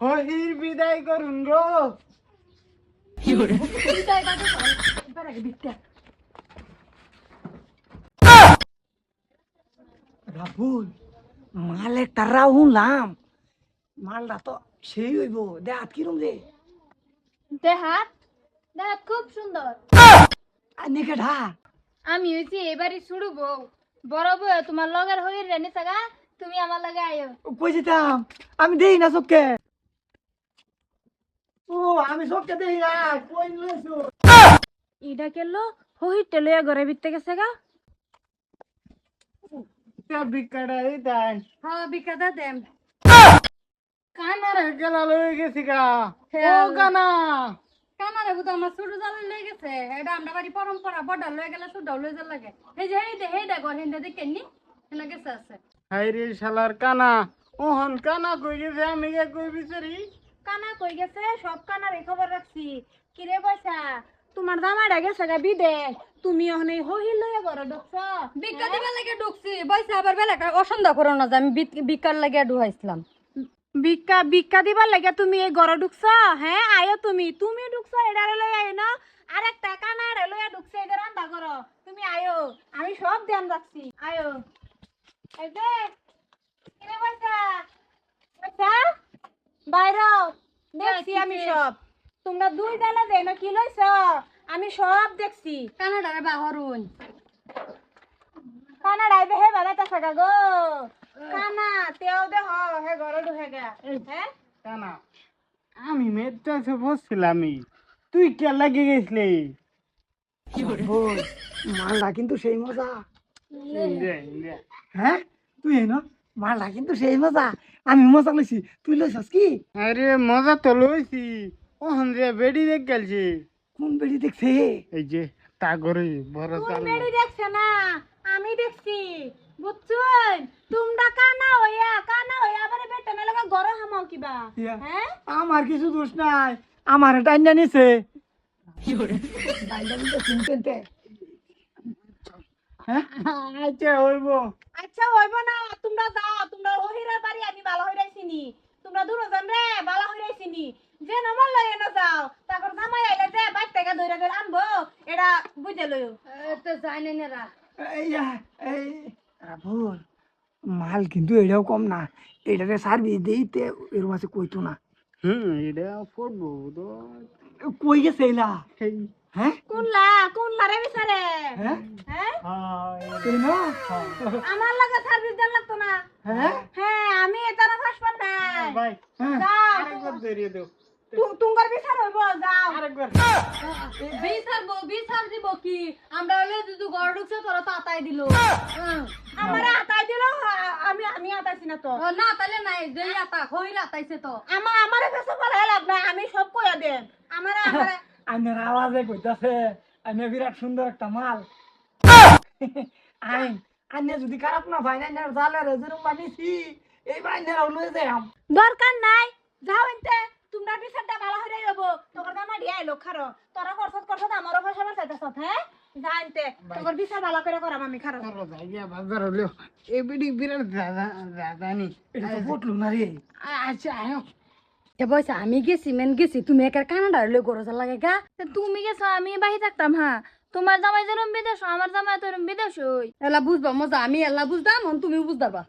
হহির বিদায় করুন গো। এবার রাহুল মাল একটা রাহুলাম মালটা তো সেই হইব। দেখ কিরম রে দেহাত দেহাত খুব সুন্দর। আর নেকে ঢা। আমি হইছি এবারই শুরু বউ। বড় বউ তোমার লগের হইর রেনি সাগা তুমি আমার লগে আইও কই যেতাম? আমি দেই না চোখকে ও আমি চোখকে দেই না কই লইছো? ইডা কেলো টেলয়া ঘরে বিতে গেছে গা। এই হ্যাঁ বিকাদা দেম কানার গেলা লয়ে গেছি গা। ও হ্যাঁ। আমার ছোট জালে লয়ে গেছে। এটা আমরা বাড়ি পরম্পরা বড় লয়ে গেলে ছোট লয়ে যা লাগে। এই যে এই দে এই দে ঘর হিন্দে দেখে নি। এনা গেছে আছে। হাইরে শালার কানা। ওহন কানা কই গেছে? আমি কে কই বিচারি? কানা কই গেছে? সব কানার এই খবর রাখছি। কিরে পয়সা? তোমার দামাটা গেছে গা বিদেশ। তুমি ওখানে হহি লয়ে ঘরে ঢুকছ? বিকা দিবার লাগে ঢুকছি। বইসা আবার বেলাটা অসন্ধ্যা করো না যে আমি বিক- বিকার লাগে ঢুকাইছিলাম। ভিক্ষা ভিক্ষা দিবার লাগে তুমি এই ঘরে ঢুকছ? হ্যাঁ আয়ো তুমি। তুমি ঢুকছ এডারে লই আয়ো না। আর একটা কানারে লইয়া ঢুকছে এদের রান্না করো। তুমি আয়ো। আমি সব ধ্যান রাখছি। আয়ো। এই যে কিরে পয়সা পয়সা? বাইরে দেখছি আমি সব। তোমরা দুই ডালা দেয় না কি লইছ? আমি সব দেখছি। কানাডারে বাহরুন কানা ডাইবে হে বেলাটা থাকা গো। কানা তেও দে হ হে ঘরে ঢুকে গা। হ্যাঁ? কানা। আমি মেট্রাসে বসছিলামই তুই কে লাগে গেছলি? মালটা কিন্তু সেই মজা। হ্যাঁ? তুই না মালটা কিন্তু সেই মজা। আমি মজা লইছি তুই লইছস কি? আরে মজা তো লইছি। ওহন যে বেডি দেখ গেলছে। কোন বেড়ি দেখছে? এই যে তা করে বড় কোন মেরি দেখছে না? আমি দেখছি। বুঝছুন? তোমরা কানা হইয়া কানা হইয়া আবার বেটা না লাগা গরম হামাও কিবা। হ্যাঁ? আমার কিছু দোষ নাই। আমার টাইনা নিছে। নিতে শুনতে হ্যাঁ? আচ্ছা হইব। আচ্ছা হইব না তোমরা যাও তোমরা হহিরার বাড়ি আমি বালা হইরাইছিনি। তোমরা দুজন রে বালা হইরাইছিনি। যে নমল লয়ে না যাও তারপর জামাই আইলে যে বাইর থেকে ধইরা ধরে আনব এটা বুঝে লইও। তো যাই নাই না এইয়া, এই রাহুল মাল কিন্তু এটাও কম না এটাতে সার্ভিস দিইতে এরকম আছে কইতো না। হুম এটা পড়ব তো কই গেছে এলা? হ্যাঁ কোনলা? কোনলা রে বিচারে? হ্যাঁ। হ্যাঁ আমার লাগে সার্ভিস দেন লাগতো না। হ্যাঁ হ্যাঁ আমি এটা না ফাঁস নাই ভাই আরেকবার ধরিয়ে দাও। তু- তুঙ্গর বিচার হইব যাও। আরেকবার। বিচার বউ বিচার দিব কি? আমরা হলে যদি ঘর ঢুকছে তোরা তো আতাই দিল। আমার আতাই দিল আমি আমি আতাইছি না তো। না তাহলে নাই যে আতা হইল আতাইছে তো। আমার আমার কাছে বলা লাভ নাই আমি সব কইয়া দেন আমার আমার আইনের আওয়াজে কইতাছে আইনে বিরাট সুন্দর একটা মাল। আইন আইনে যদি খারাপ না ভাই না জালে রে যেরকম বানিয়েছি এই বাইনের লয়ে যাই আম দরকার নাই যাও এনতে। তোমরা বিচারটা ভালো হয়ে যাব তোর দামা দিয়া এলো খারো। তোরা করছত করছত আমারও পয়সা বাঁচাইতেছ হ্যাঁ? যা এনতে তোর বিচার ভালো করে করাম আমি খারো। বাজার হলো। এই বিডি বিরাট দাদা দাদানি। এটা তো বটলো না রে। আচ্ছা আয়ো এ বইসা আমি গেছি মেন গেছি। তুমি একার কানাডার লই গরো লাগে গা। তুমি গেছো আমি বাহি থাকতাম হ্যাঁ তোমার জামাই যেরম বিদেশ আমার জামাই তোরম বিদেশ এলা বুঝবা মজা। আমি এলা বুঝতাম তুমি বুঝদাবা